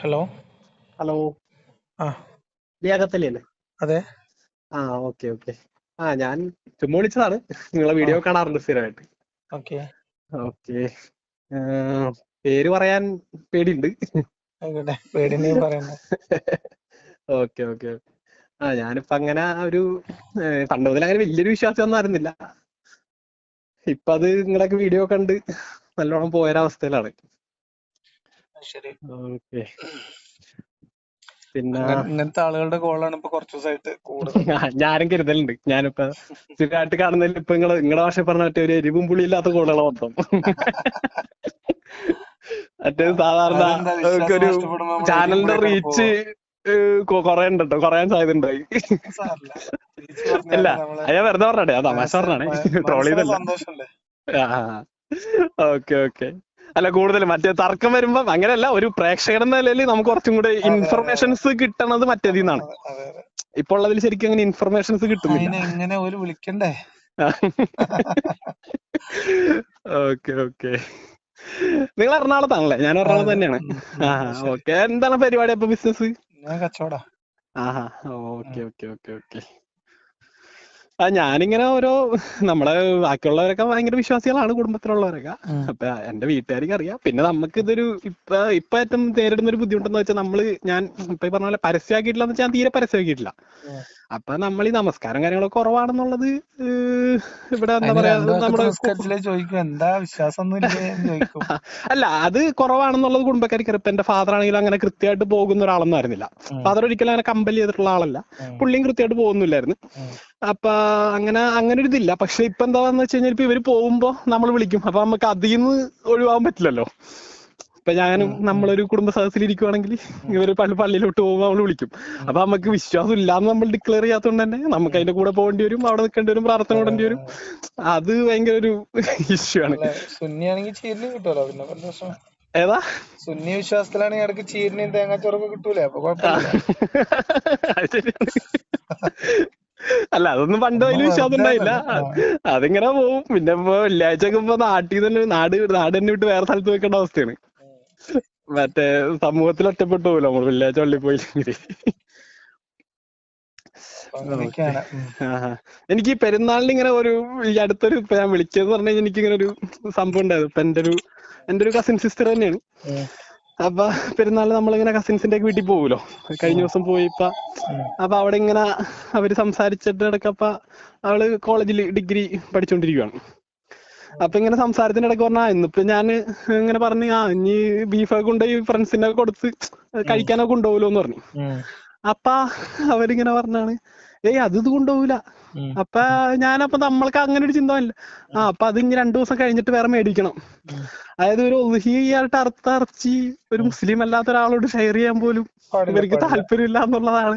Hello. Hello. ആ. ലിയാഖത്തല്ലേ അതെ. ആ ഓക്കെ ഓക്കെ. ആ ഞാൻ ചുമ്മാ വിളിച്ചതാണ്. നിങ്ങളെ വീഡിയോ കാണാറുണ്ട് സ്ഥിരമായിട്ട്. ഓക്കെ. ഓക്കെ. പേര് പറയാൻ പേടിയുണ്ട്. ഓക്കെ ഓക്കെ ആ ഞാനിപ്പോ അങ്ങനെ ഒരു പണ്ട് മുതൽ അങ്ങനെ വലിയൊരു വിശ്വാസം ഒന്നും ആയിരുന്നില്ല. ഇപ്പൊ അത് നിങ്ങളൊക്കെ വീഡിയോ കണ്ട് നല്ലോണം പോയൊരവസ്ഥയിലാണ്. ശരി. ഓക്കെ. പിന്നെ ഇങ്ങനത്തെ ആളുകളുടെ കോളാണ് ഇപ്പൊ കുറച്ചു ദിവസമായിട്ട് കൂടുതൽ ഞാനും കരുതലുണ്ട്. ഞാനിപ്പോ സ്ഥിരമായിട്ട് കാണുന്നതിൽ ഇപ്പൊ നിങ്ങൾ നിങ്ങളുടെ ഭാഷ പറഞ്ഞ മറ്റേ ഒരു എരിവും പുളി ഇല്ലാത്ത കോളുകളെ മൊത്തം. മറ്റേ സാധാരണ ഒരു ചാനലിന്റെ റീച്ച് കൊറേ ഉണ്ട് കുറയാൻ സാധ്യത ഉണ്ടായി അല്ല ഞാൻ വെറുതെ പറഞ്ഞേ അത് തമാശ പറഞ്ഞാണേ ട്രോൾ ചെയ്തല്ല. Okay okay. അല്ല കൂടുതൽ മറ്റേ തർക്കം വരുമ്പോ അങ്ങനെയല്ല ഒരു പ്രേക്ഷകൻ എന്ന നിലയിൽ നമുക്ക് കുറച്ചും കൂടെ ഇൻഫർമേഷൻസ് കിട്ടണത് മറ്റേതിൽ നിന്നാണ്. ഇപ്പൊ ഉള്ളതിൽ ശരിക്കും അങ്ങനെ ഇൻഫർമേഷൻസ് കിട്ടുന്നില്ല. എങ്ങനെ ഒരു വിളിക്കണ്ടേ? Okay okay. നിങ്ങൾ എറണാകുളത്താണല്ലേ? ഞാൻ എറണാകുളത്ത് തന്നെയാണ്. ആ ഓക്കെ. എന്താണ് പരിപാടി അപ്പൊ ബിസിനസ് ഞാൻ കച്ചവടാ. ആഹാ. Okay okay okay okay. ആ ഞാനിങ്ങനെ ഓരോ നമ്മളെ ബാക്കിയുള്ളവരൊക്കെ ഭയങ്കര വിശ്വാസികളാണ് കുടുംബത്തിലുള്ളവരൊക്കെ. അപ്പൊ എന്റെ വീട്ടുകാർക്ക് അറിയാം പിന്നെ നമുക്ക് ഇതൊരു ഇപ്പൊ ഇപ്പൊ ഏറ്റവും നേരിടുന്ന ഒരു ബുദ്ധിമുട്ടെന്ന് വെച്ചാൽ നമ്മൾ ഞാൻ ഇപ്പൊ പറഞ്ഞ പോലെ പരസ്യമാക്കിയിട്ടില്ല എന്ന് വെച്ചാൽ ഞാൻ തീരെ പരസ്യമാക്കിയിട്ടില്ല. അപ്പൊ നമ്മൾ ഈ നമസ്കാരം കാര്യങ്ങളൊക്കെ കുറവാണെന്നുള്ളത് ഇവിടെ എന്താ പറയാ നമ്മുടെ ചോദിക്കും. എന്താ വിശ്വാസം അല്ല അത് കുറവാണെന്നുള്ളത് കുടുംബക്കാർക്ക് ഇപ്പൊ എന്റെ ഫാദർ ആണെങ്കിലും അങ്ങനെ കൃത്യമായിട്ട് പോകുന്ന ഒരാളൊന്നും ആയിരുന്നില്ല. ഫാദർ ഒരിക്കലും അങ്ങനെ കമ്പൽ ചെയ്തിട്ടുള്ള ആളല്ല. പുള്ളിയും കൃത്യമായിട്ട് പോകുന്നില്ലായിരുന്നു. അപ്പൊ അങ്ങനെ അങ്ങനെ ഒരു ഇതില്ല. പക്ഷെ ഇപ്പൊ എന്താന്ന് വെച്ച് കഴിഞ്ഞാൽ ഇപ്പൊ ഇവർ പോകുമ്പോ നമ്മൾ വിളിക്കും. അപ്പൊ നമുക്ക് അതിൽ നിന്ന് ഒഴിവാകാൻ പറ്റില്ലല്ലോ. ഇപ്പൊ ഞാനും നമ്മളൊരു കുടുംബ സദസ്സിൽ ഇരിക്കുവാണെങ്കിൽ ഇവർ പള്ളി പള്ളിയിലോട്ട് പോകുമ്പോൾ നമ്മൾ വിളിക്കും. അപ്പൊ നമുക്ക് വിശ്വാസം ഇല്ലാന്ന് നമ്മൾ ഡിക്ലെയർ ചെയ്യാത്തതുകൊണ്ട് തന്നെ നമുക്ക് അതിന്റെ കൂടെ പോകേണ്ടി വരും അവിടെ നിൽക്കേണ്ടി വരും പ്രാർത്ഥന കൂടേണ്ടി വരും. അത് ഭയങ്കര ഒരു ഇഷ്യൂ ആണ്. ഏതാ? സുന്നി വിശ്വാസത്തിലാണെങ്കിൽ ഇടയ്ക്ക് ചീരിനെയും തേങ്ങാച്ചോറൊക്കെ കിട്ടൂലേ അപ്പൊ കുഴപ്പമില്ല. അല്ല അതൊന്നും പണ്ട് അതിൽ വിശ്വാസം ഉണ്ടായില്ല. അതിങ്ങനെ പോവും. പിന്നെ ഇപ്പൊ വെള്ളിയാഴ്ച ഒക്കെ ഇപ്പൊ നാട്ടിൽ തന്നെ നാട് നാട് തന്നെ വിട്ട് വേറെ സ്ഥലത്ത് വെക്കേണ്ട അവസ്ഥയാണ്. മറ്റേ സമൂഹത്തിൽ ഒറ്റപ്പെട്ടു പോകില്ല നമ്മൾ വെള്ളിയാഴ്ച പള്ളിയിൽ പോയില്ലെങ്കിൽ. എനിക്ക് പെരുന്നാളിന് ഇങ്ങനെ ഒരു ഈ അടുത്തൊരു ഇപ്പൊ ഞാൻ വിളിച്ചതെന്ന് പറഞ്ഞു എനിക്ക് ഇങ്ങനെ ഒരു സംഭവം ഉണ്ടായിരുന്നു. ഇപ്പൊ എന്റെ ഒരു എന്റെ ഒരു കസിൻ സിസ്റ്റർ തന്നെയാണ്. അപ്പൊ പെരുന്നാളിന് നമ്മളിങ്ങനെ കസിൻസിന്റെ ഒക്കെ വീട്ടിൽ പോകുമല്ലോ കഴിഞ്ഞ ദിവസം പോയി ഇപ്പൊ അപ്പൊ അവിടെ ഇങ്ങനെ അവർ സംസാരിച്ചിട്ട് ഇടക്കപ്പ അവൾ കോളേജിൽ ഡിഗ്രി പഠിച്ചുകൊണ്ടിരിക്കുകയാണ് അപ്പൊ ഇങ്ങനെ സംസാരത്തിന്റെ ഇടയ്ക്ക് പറഞ്ഞാ ഇന്നിപ്പോ ഞാൻ ഇങ്ങനെ പറഞ്ഞു ആ ഇനി ബീഫൊക്കെ കൊണ്ടുപോയി ഫ്രണ്ട്സിന്റെ ഒക്കെ കൊടുത്ത് കഴിക്കാനൊക്കെ കൊണ്ടുപോകുമല്ലോ എന്ന് പറഞ്ഞു അപ്പൊ അവരിങ്ങനെ പറഞ്ഞാണ് ഏയ് അത് ഇത് കൊണ്ടുപോകൂല. അപ്പൊ ഞാനപ്പൊ നമ്മൾക്ക് അങ്ങനെ ഒരു ചിന്ത ഇല്ല ആ അപ്പൊ അത് ഇനി രണ്ടു ദിവസം കഴിഞ്ഞിട്ട് വേറെ മേടിക്കണം. അതായത് ഒരു ഉൽഹിയായിട്ട് അറുത്ത ഇറച്ചി ഒരു മുസ്ലിം അല്ലാത്ത ഒരാളോട് ഷെയർ ചെയ്യാൻ പോലും ഇവർക്ക്. താല്പര്യമില്ല എന്നുള്ളതാണ്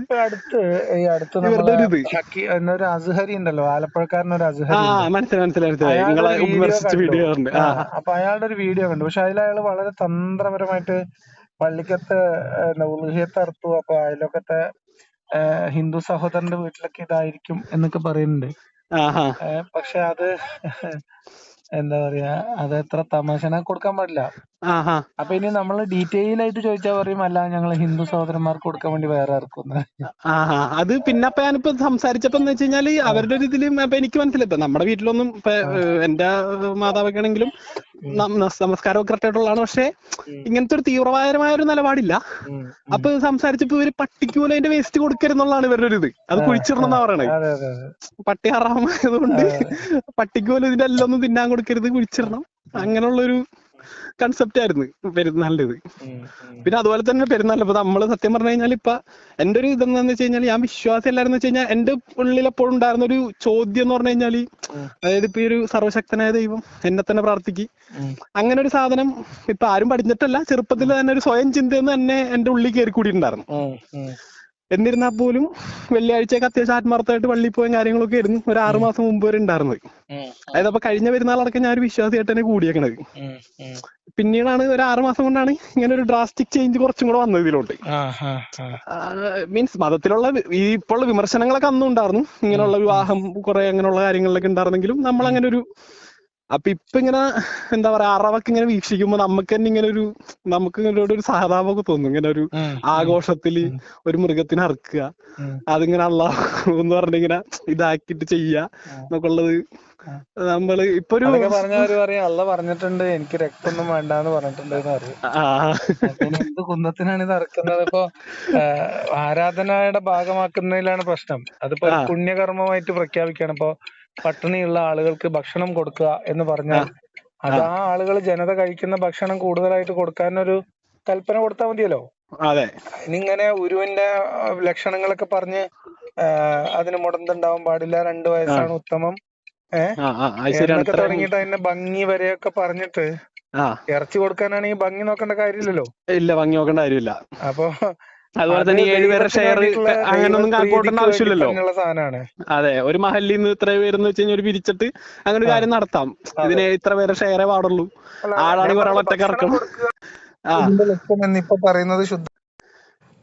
ഒരു അസുഹരി ഉണ്ടല്ലോ ആലപ്പുഴക്കാരനൊരു അസുഹരി. മനസ്സിലായി മനസ്സിലായി നിങ്ങളെ വിമർശിച്ച വീഡിയോ ഉണ്ട് അപ്പൊ അയാളുടെ ഒരു വീഡിയോ കണ്ടു. പക്ഷെ അതിൽ അയാൾ വളരെ തന്ത്രപരമായിട്ട് പള്ളിക്കത്തെ ഉൽഹിയത്ത് അർത്തു അപ്പൊ അയലൊക്കത്തെ ഹിന്ദു സഹോദരന്റെ വീട്ടിലൊക്കെ ഇതായിരിക്കും എന്നൊക്കെ പറയുന്നുണ്ട്. പക്ഷേ അത് എന്താ പറയാ അത് എത്ര തമാശന കൊടുക്കാൻ പാടില്ല. അപ്പൊ ഇനി നമ്മൾ ഡീറ്റെയിൽ ആയിട്ട് ചോദിച്ചാൽ പറയും അല്ല ഞങ്ങൾ ഹിന്ദു സഹോദരന്മാർക്ക് കൊടുക്കാൻ വേണ്ടി വേറെ ഇറക്കുന്നു ആഹാ. അത് പിന്നെ അപ്പൊ ഞാനിപ്പോ സംസാരിച്ചപ്പോ എന്ന് വെച്ച് കഴിഞ്ഞാൽ അവരുടെ ഒരു ഇതിൽ അപ്പൊ എനിക്ക് മനസ്സിലായി. ഇപ്പൊ നമ്മുടെ വീട്ടിലൊന്നും ഇപ്പൊ എന്റെ മാതാവൊക്കെ ആണെങ്കിലും നമസ്കാരം നമസ്കാരമൊക്കെ കറക്റ്റ് ആയിട്ടുള്ളതാണ് പക്ഷെ ഇങ്ങനത്തെ ഒരു തീവ്രവാദമായ ഒരു നിലപാടില്ല. അപ്പൊ സംസാരിച്ചപ്പോ ഇവർ പട്ടിക്ക് പോലും അതിന്റെ വേസ്റ്റ് കൊടുക്കരുന്നുള്ളതാണ് ഇവരുടെ ഒരു ഇത്. അത് കുഴിച്ചിടണം എന്നാ പറയണത് അതെ അതെ അതെ. പട്ടി ഹറാമായതുകൊണ്ട് പട്ടിക്ക് പോലും ഇതിന്റെ എല്ലാം ഒന്നും തിന്നാൻ കൊടുക്കരുത് കുഴിച്ചിടണം. അങ്ങനെയുള്ളൊരു കൺസെപ്റ്റ് ആയിരുന്നു പെരുന്നാളിന്റെ ഇത്. പിന്നെ അതുപോലെ തന്നെ പെരുന്നാൾ ഇപ്പൊ നമ്മൾ സത്യം പറഞ്ഞു കഴിഞ്ഞാൽ ഇപ്പൊ എന്റെ ഒരു ഇതെന്ന് വെച്ച് കഴിഞ്ഞാൽ ഞാൻ വിശ്വാസം എല്ലാരെന്ന് വെച്ച് കഴിഞ്ഞാൽ എന്റെ ഉള്ളിൽ എപ്പോഴും ഉണ്ടായിരുന്ന ഒരു ചോദ്യം എന്ന് പറഞ്ഞു കഴിഞ്ഞാൽ അതായത് ഇപ്പൊ ഈ ഒരു സർവശക്തനായ ദൈവം എന്നെ തന്നെ പ്രാർത്ഥിക്ക്. അങ്ങനെ ഒരു സാധനം ഇപ്പൊ ആരും പഠിച്ചിട്ടല്ല ചെറുപ്പത്തിൽ തന്നെ ഒരു സ്വയം ചിന്തയെന്ന് തന്നെ എന്റെ ഉള്ളിൽ കയറി കൂടിയിട്ടുണ്ടായിരുന്നു. എന്നിരുന്നാൽ പോലും വെള്ളിയാഴ്ചയൊക്കെ അത്യാവശ്യം ആത്മാർത്ഥമായിട്ട് പള്ളിയിൽ പോയ കാര്യങ്ങളൊക്കെ ആയിരുന്നു. ഒരു ആറു മാസം മുമ്പ് വരെ ഉണ്ടായിരുന്നത്. അതായത് അപ്പൊ കഴിഞ്ഞ പെരുന്നാളടക്കം ഞാൻ ഒരു വിശ്വാസിയായിട്ട് തന്നെ കൂടിയേക്കണത്. പിന്നീടാണ് ഒരു ആറു മാസം കൊണ്ടാണ് ഇങ്ങനെ ഒരു ഡ്രാസ്റ്റിക് ചേഞ്ച് കുറച്ചും കൂടെ വന്നത് ഇതിലോട്ട്. മീൻസ് മതത്തിലുള്ള ഈ ഇപ്പോൾ വിമർശനങ്ങളൊക്കെ അന്നും ഉണ്ടായിരുന്നു ഇങ്ങനെയുള്ള വിവാഹം കുറെ അങ്ങനെയുള്ള കാര്യങ്ങളിലൊക്കെ ഉണ്ടായിരുന്നെങ്കിലും നമ്മൾ അങ്ങനെ ഒരു അപ്പൊ ഇപ്പൊ ഇങ്ങനെ എന്താ പറയാ അറവൊക്കെ ഇങ്ങനെ വീക്ഷിക്കുമ്പോ നമുക്ക് തന്നെ ഇങ്ങനെ ഒരു നമുക്ക് ഇങ്ങനെ ഒരു സഹതാപമൊക്കെ തോന്നും. ഇങ്ങനെ ഒരു ആഘോഷത്തിൽ ആഘോഷത്തിൽ ഒരു മൃഗത്തിനെ അറക്കുക. അതിങ്ങനെ അള്ളാഹു എന്ന് പറഞ്ഞിങ്ങനെ ഇതാക്കിയിട്ട് ചെയ്യുക എന്നൊക്കെ ഉള്ളത്. നമ്മൾ ഇപ്പൊ ഒരു അല്ല പറഞ്ഞിട്ടുണ്ട്. എനിക്ക് രക്തമൊന്നും വേണ്ടാന്ന് പറഞ്ഞിട്ടുണ്ട് എന്ത് കുന്നത്തിനാണ് ഇത് അറക്കുന്നത്? ഇപ്പൊ ആരാധനയുടെ ഭാഗമാക്കുന്നതിലാണ് പ്രശ്നം. അതിപ്പോ പുണ്യകർമ്മമായിട്ട് പ്രഖ്യാപിക്കണം ഇപ്പൊ പട്ടിണിയുള്ള ആളുകൾക്ക് ഭക്ഷണം കൊടുക്കുക എന്ന് പറഞ്ഞാൽ അത് ആ. ആളുകൾ ജനത കഴിക്കുന്ന ഭക്ഷണം കൂടുതലായിട്ട് കൊടുക്കാനൊരു കൽപ്പന കൊടുത്താൽ മതിയല്ലോ? അതെ. ഇനിങ്ങനെ ഉരുവിന്റെ ലക്ഷണങ്ങളൊക്കെ പറഞ്ഞ് അതിന് മുടന്തുണ്ടാവാൻ പാടില്ല രണ്ടു വയസ്സാണ് ഉത്തമം ഏഹ് തുടങ്ങിയിട്ട് അതിന്റെ ഭംഗി വരെയൊക്കെ പറഞ്ഞിട്ട് ഇറച്ചി കൊടുക്കാനാണെങ്കിൽ ഭംഗി നോക്കേണ്ട കാര്യമില്ലല്ലോ? ഇല്ല ഭംഗി നോക്കേണ്ട കാര്യമില്ല. അപ്പൊ അതുപോലെ തന്നെ ഈ ഏഴ് പേരുടെ ഷെയർ അങ്ങനൊന്നും കണക്കൂട്ടേണ്ട ആവശ്യമില്ലല്ലോ. അതെ ഒരു മഹലിൽ നിന്ന് ഇത്ര പേരെന്ന് വെച്ച് കഴിഞ്ഞാൽ ഒരു പിരിച്ചിട്ട് അങ്ങനെ ഒരു കാര്യം നടത്താം. ഇതിന് ഇത്ര പേരെ ഷെയറേ പാടുള്ളൂ. ആളാണെങ്കിൽ ഒരാൾ ഒറ്റയ്ക്ക് ഇറക്കണം പറയുന്നത് ശുദ്ധ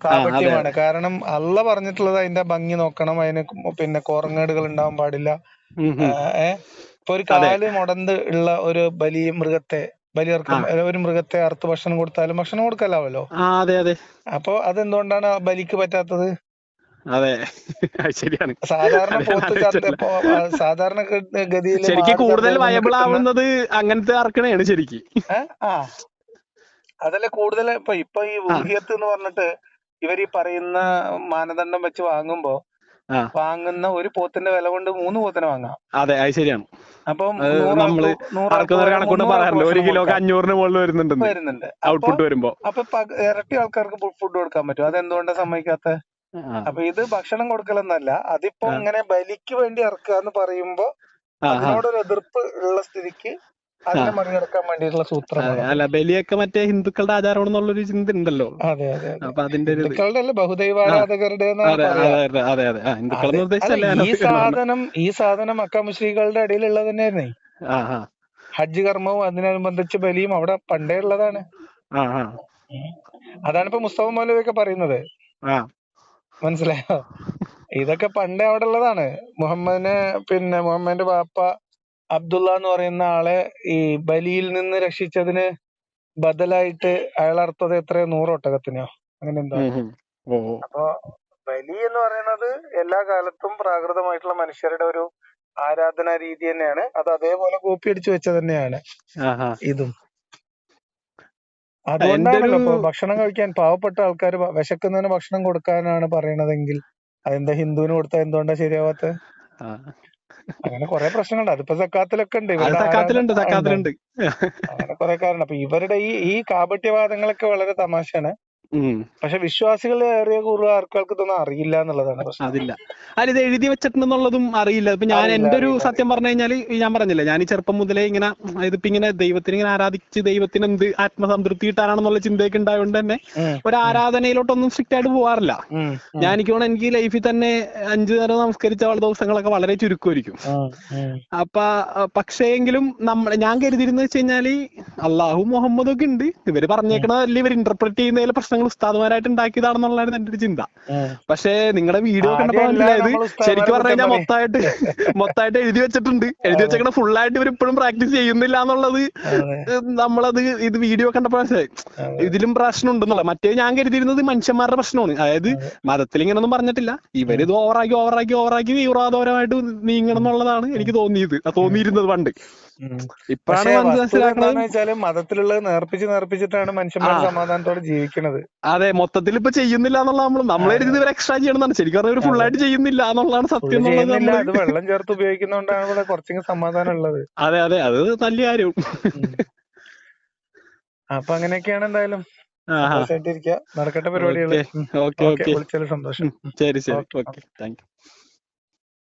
കാപട്യമാണ്. കാരണം അല്ല പറഞ്ഞിട്ടുള്ളത് അതിന്റെ ഭംഗി നോക്കണം അതിന് പിന്നെ കോറങ്ങേടുകൾ ഉണ്ടാവാൻ പാടില്ല. ഉം. ഇപ്പൊ ഒരു കാൽ മുടന്ത് ഉള്ള ഒരു ബലി മൃഗത്തെ ബലിയർക്കം ഒരു മൃഗത്തെ അറുത്ത് ഭക്ഷണം കൊടുത്താലും ഭക്ഷണം കൊടുക്കലാവല്ലോ. അതെ അതെ. അപ്പൊ അതെന്തുകൊണ്ടാണ് ബലിക്ക് പറ്റാത്തത്? അതെ. ശരിയാണ്. സാധാരണ സാധാരണ ഗതിയിൽ ശരിക്ക് കൂടുതൽ വയബിൾ ആവുന്നത് അങ്ങനത്തെ ഇറക്കണേണ് ശരിക്ക്. അതല്ല കൂടുതൽ ഇപ്പൊ ഇപ്പൊ ഈ ഊഹിയത്ത് എന്ന് പറഞ്ഞിട്ട് ഇവർ ഈ പറയുന്ന മാനദണ്ഡം വെച്ച് വാങ്ങുമ്പോ വാങ്ങുന്ന ഒരു പോത്തിന്റെ വില കൊണ്ട് മൂന്ന് പോത്തിനെ വാങ്ങാം. അതെ അത് ശരിയാണ്. അപ്പം നമ്മൾ പറയാറില്ല ഒരു കിലോക്ക്. അഞ്ഞൂറിന് മുകളിൽ വരുന്നുണ്ട് അപ്പൊ ഔട്ട്പുട്ട് വരുമ്പോ. അപ്പൊ ഇരട്ടി ആൾക്കാർക്ക് ഫുഡ് കൊടുക്കാൻ പറ്റും. അതെന്തുകൊണ്ടാ സമ്മതിക്കാത്ത? അപ്പൊ ഇത് ഭക്ഷണം കൊടുക്കലെന്നല്ല അതിപ്പോ ഇങ്ങനെ ബലിക്ക് വേണ്ടി ഇറക്കുക എന്ന് പറയുമ്പോ. അതിനോടൊരു എതിർപ്പ് ഉള്ള സ്ഥിതിക്ക് അതിനെ. മറികടക്കാൻ വേണ്ടിയിട്ടുള്ള സൂത്രമാണ് അല്ല ബലിയൊക്കെ മറ്റേ ഹിന്ദുക്കളുടെ ആചാരമാണെന്നുള്ളൊരു ചിന്ത ഉണ്ടല്ലോ അതെ അതെ അപ്പൊ അതിന്റെ ഒരു ഹിന്ദുക്കളുടെ അല്ല ബഹുദൈവാരാധകരുടെ അതെ അതെ. ഉദ്ദേശിച്ചല്ലേ അല്ല, ഈ സാധനം ഈ സാധനം മക്ക മുസ്ലിങ്ങളുടെ ഇടയിലുള്ളത് തന്നെയായിരുന്നേ ഹജ്ജ് കർമ്മവും അതിനനുബന്ധിച്ച് ബലിയും അവിടെ പണ്ടേ ഉള്ളതാണ്. അതാണ് ഇപ്പൊ മുസ്തഫ മൗലവിയൊക്കെ പറയുന്നത്. മനസ്സിലായോ? ഇതൊക്കെ പണ്ടേ അവിടെ ഉള്ളതാണ്. മുഹമ്മദിനെ പിന്നെ മുഹമ്മദിന്റെ ബാപ്പ അബ്ദുള്ള എന്ന് പറയുന്ന ആളെ ഈ ബലിയിൽ നിന്ന് രക്ഷിച്ചതിന് ബദലായിട്ട് അയാൾ അർത്ഥത് എത്ര നൂറ് ഒട്ടകത്തിനോ അങ്ങനെ എന്തോ. അപ്പൊ ബലി എന്ന് പറയുന്നത് എല്ലാ കാലത്തും പ്രാകൃതമായിട്ടുള്ള മനുഷ്യരുടെ ഒരു ആരാധന രീതി തന്നെയാണ്. അത് അതേപോലെ കോപ്പി അടിച്ചു വെച്ച തന്നെയാണ്. ഇതും. അതുകൊണ്ടാണല്ലോ ഇപ്പൊ ഭക്ഷണം കഴിക്കാൻ പാവപ്പെട്ട ആൾക്കാർ വിശക്കുന്നതിന് ഭക്ഷണം കൊടുക്കാനാണ് പറയണതെങ്കിൽ അതെന്താ ഹിന്ദുവിന് കൊടുത്താൽ എന്തുകൊണ്ടാ ശരിയാവാത്ത? ആ. അങ്ങനെ കുറെ പ്രശ്നങ്ങളുണ്ട്. അതിപ്പോ സക്കാത്തിലൊക്കെ ഉണ്ട്. സക്കാത്തിലുണ്ട് സക്കാത്തിലുണ്ട്. അങ്ങനെ കുറെ കാരണം അപ്പൊ ഇവരുടെ ഈ ഈ കാപട്യവാദങ്ങളൊക്കെ വളരെ തമാശയാണ്. പക്ഷെ വിശ്വാസികൾ ഏറിയ കൂടുതൽ ആൾക്കാർക്ക് ഇതൊന്നും അറിയില്ല എന്നുള്ളതാണ് പ്രശ്നം. അതില്ല. അല്ല ഇത് എഴുതി വെച്ചിട്ടുണ്ടെന്നുള്ളതും അറിയില്ല. ഇപ്പൊ ഞാൻ എന്റെ ഒരു സത്യം പറഞ്ഞു കഴിഞ്ഞാൽ ഞാൻ പറഞ്ഞില്ല ഞാൻ ഈ ചെറുപ്പം മുതലേ ഇങ്ങനെ ഇതിപ്പോ ഇങ്ങനെ ദൈവത്തിന് ഇങ്ങനെ ആരാധിച്ച് ദൈവത്തിന് എന്ത് ആത്മസംതൃപ്തി കിട്ടാനാണെന്നുള്ള ചിന്തയൊക്കെ ഉണ്ടായതുകൊണ്ട് തന്നെ ഒരു ആരാധനയിലോട്ടൊന്നും സ്ട്രിക്റ്റ് ആയിട്ട് പോകാറില്ല ഞാൻ എനിക്ക് തോന്നുന്നു എനിക്ക് ലൈഫിൽ തന്നെ അഞ്ചു നേരം നമസ്കരിച്ച ദിവസങ്ങളൊക്കെ വളരെ ചുരുക്കമായിരിക്കും. അപ്പൊ പക്ഷേങ്കിലും പക്ഷേ എങ്കിലും നമ്മൾ ഞാൻ കരുതിയിരുന്നത് വെച്ച് കഴിഞ്ഞാൽ അള്ളാഹു മുഹമ്മദ് ഒക്കെ ഉണ്ട്. ഇവർ പറഞ്ഞേക്കണതല്ല ഇവർ ഇന്റർപ്രറ്റ് ചെയ്യുന്നതിലെ പ്രശ്നങ്ങൾ ഉസ്താദുമാരായിട്ട് ഉണ്ടാക്കിയതാണെന്നുള്ളതാണ് എന്റെ ഒരു ചിന്ത. പക്ഷേ നിങ്ങളുടെ വീഡിയോ കണ്ടപ്പോൾ മനസ്സിലായത് ശരിക്കും പറഞ്ഞു കഴിഞ്ഞാൽ മൊത്തമായിട്ട് മൊത്തമായിട്ട് എഴുതി വെച്ചിട്ടുണ്ട്. എഴുതി വെച്ചേക്കണ ഫുൾ ആയിട്ട് ഇവർ ഇപ്പോഴും പ്രാക്ടീസ് ചെയ്യുന്നില്ല എന്നുള്ളത് നമ്മളത് ഇത് വീഡിയോ കണ്ടപ്പോ മനസ്സിലായി. ഇതിലും പ്രശ്നം ഉണ്ടെന്നുള്ള മറ്റേ ഞാൻ കരുതിയിരുന്നത് മനുഷ്യന്മാരുടെ പ്രശ്നമാണ്. അതായത് മതത്തിൽ ഇങ്ങനൊന്നും പറഞ്ഞിട്ടില്ല. ഇവർ ഇത് ഓവറാക്കി ഓവറാക്കി ഓവറാക്കി തീവ്രവാദപരമായിട്ട് നീങ്ങണം എന്നുള്ളതാണ് എനിക്ക് തോന്നിയത്. തോന്നിയിരുന്നത് പണ്ട്. ഇപ്പോഴാണ് എന്താന്ന് വെച്ചാൽ മതത്തിലുള്ളത് നേർപ്പിച്ച് നേർപ്പിച്ചിട്ടാണ് മനുഷ്യന്മാർ സമാധാനത്തോടെ ജീവിക്കുന്നത് അതെ മൊത്തത്തിൽ ഇപ്പൊ ചെയ്യുന്നില്ല എന്നുള്ള നമ്മൾ എഴുതി ഇവർ എക്സ്ട്രാ ചെയ്യണമെന്നാണ്. ശരിക്കും പറഞ്ഞാൽ ഒരു ഫുൾ ആയിട്ട് ചെയ്യുന്നില്ല എന്നുള്ളതാണ് സത്യം അത് വെള്ളം ചേർത്ത് ഉപയോഗിക്കുന്നോണ്ടാണ് ഇവിടെ കുറച്ചെങ്കിലും സമാധാനം ഉള്ളത്. അതെ അതെ. അത് നല്ല കാര്യം. അപ്പൊ അങ്ങനെയൊക്കെയാണ് എന്തായാലും നടക്കട്ടെ പരിപാടികൾ ഓക്കെ. Okay okay okay. സന്തോഷം. ശരി ശരി. ഓക്കെ. Thank you.